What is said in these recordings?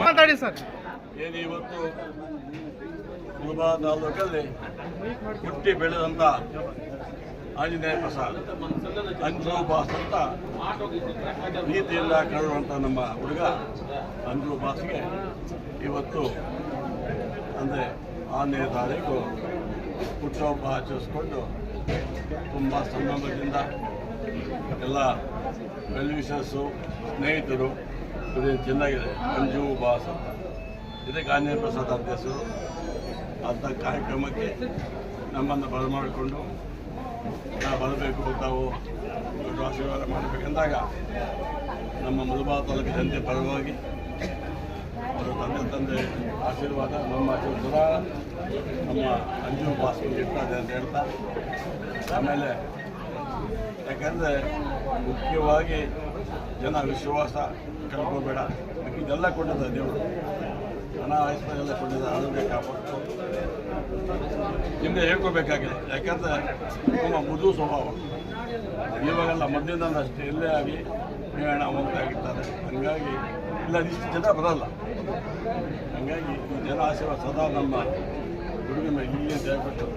ಮಾತಾಡಿ ಸರ್. ಏನು ಇವತ್ತು ಮುಳಬಾ ತಾಲೂಕಲ್ಲಿ ಹುಟ್ಟಿ ಬೆಳೆದಂಥ ಆಂಜನೇಯ ಪ್ರಸಾದ್ ಅಂಜು ಬಾಸ್ ಅಂತ ಪ್ರೀತಿಯಿಂದ ಕರೆಯುವಂಥ ನಮ್ಮ ಹುಡುಗ ಅಂಜು ಇವತ್ತು ಅಂದರೆ ಆರನೇ ತಾರೀಕು ಹುಟ್ಟುಹಬ್ಬ ಆಚರಿಸ್ಕೊಂಡು ತುಂಬ ಸಂಭ್ರಮದಿಂದ ಎಲ್ಲ ವೆಲ್ವಿಷರ್ಸು ಸ್ನೇಹಿತರು ಇದೇನು ಚೆನ್ನಾಗಿದೆ. ಅಂಜು ಬಾಸ್ ಅಂತ. ಇದಕ್ಕೆ ಆಂಜನೇಯ ಪ್ರಸಾದ್ ಅಂತ ಹೆಸರು. ಅಂಥ ಕಾರ್ಯಕ್ರಮಕ್ಕೆ ನಮ್ಮನ್ನು ಬರಮಾಡಿಕೊಂಡು ನಾವು ಬರಬೇಕು ತಾವು ದೊಡ್ಡ ಆಶೀರ್ವಾದ ಮಾಡಬೇಕೆಂದಾಗ ನಮ್ಮ ಮುಲಬಾ ತಾಲೂಕು ಜನತೆ ಪರವಾಗಿ ಅವರ ತಂದೆ ತಂದೆ ಆಶೀರ್ವಾದ, ನಮ್ಮ ಆಶೀರ್ವಾದ ನಮ್ಮ ಅಂಜು ಬಾಸ್ ಇರ್ತದೆ ಅಂತ ಹೇಳ್ತಾ, ಆಮೇಲೆ ಯಾಕಂದರೆ ಮುಖ್ಯವಾಗಿ ಜನ ವಿಶ್ವಾಸ ಕಳ್ಕೊಬೇಡ. ಇದೆಲ್ಲ ಕೊಟ್ಟಿದ್ದ ದೇವರು. ಹಣ, ಆಯುಷ್ಮಾನ ಎಲ್ಲ ಕೊಟ್ಟಿದ್ದ, ಆರೋಗ್ಯ ಕಾಪಾಡ್ತು ನಿಮಗೆ ಹೇಳ್ಕೋಬೇಕಾಗಿದೆ. ಯಾಕಂದರೆ ತುಂಬ ಮೃದು ಸ್ವಭಾವ. ಇವಾಗೆಲ್ಲ ಮೊದಲಿಂದ ಅಷ್ಟೇ ಎಲ್ಲೇ ಆಗಿ ಹಣ ಹೋಗ್ತಾಗಿರ್ತಾರೆ ಹಂಗಾಗಿ ಇಲ್ಲ, ಇಷ್ಟು ಜನ ಬರಲ್ಲ. ಹಂಗಾಗಿ ಜನ ಆಶೀರ್ವಾದ ಸದಾ ನಮ್ಮ ಹುಡುಗನ ಮೇಲೆ ಇಲ್ಲಿ ದಯವಿಟ್ಟು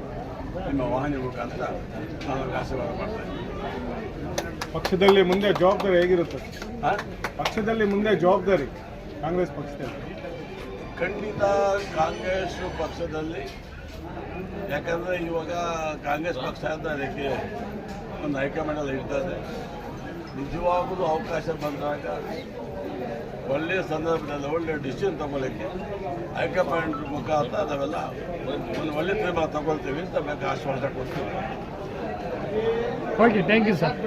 ನಿಮ್ಮ ವಾಹನ ಮುಖಾಂತರ ನಾನು ಆಶೀರ್ವಾದ ಮಾಡ್ತಾ ಇದ್ದೀನಿ. ಪಕ್ಷದಲ್ಲಿ ಮುಂದೆ ಜವಾಬ್ದಾರಿ ಹೇಗಿರುತ್ತೆ? ಪಕ್ಷದಲ್ಲಿ ಮುಂದೆ ಜವಾಬ್ದಾರಿ ಕಾಂಗ್ರೆಸ್ ಪಕ್ಷದಲ್ಲಿ. ಖಂಡಿತ ಕಾಂಗ್ರೆಸ್ ಪಕ್ಷದಲ್ಲಿ. ಯಾಕಂದರೆ ಇವಾಗ ಕಾಂಗ್ರೆಸ್ ಪಕ್ಷ ಅಂತ ಅದಕ್ಕೆ ಒಂದು ಹೈಕಮಾಂಡಲ್ಲಿ ಇರ್ತದೆ ನಿಜವಾಗಲೂ ಅವಕಾಶ ಬಂದಾಗ ಒಳ್ಳೆಯ ಸಂದರ್ಭದಲ್ಲಿ ಒಳ್ಳೆಯ ಡಿಸಿಷನ್ ತಗೊಳ್ಳಿಕ್ಕೆ ಹೈಕಮಾಂಡ್ ಮುಖಾಂತರ ನಾವೆಲ್ಲ ಒಂದು ಒಳ್ಳೆ ತೀರ್ಮಾನ ತಗೊಳ್ತೀವಿ ಅಂತ ಬೇಕು ಆಶ್ವಾಸ ಕೊಡ್ತೀವಿ. Okay thank you sir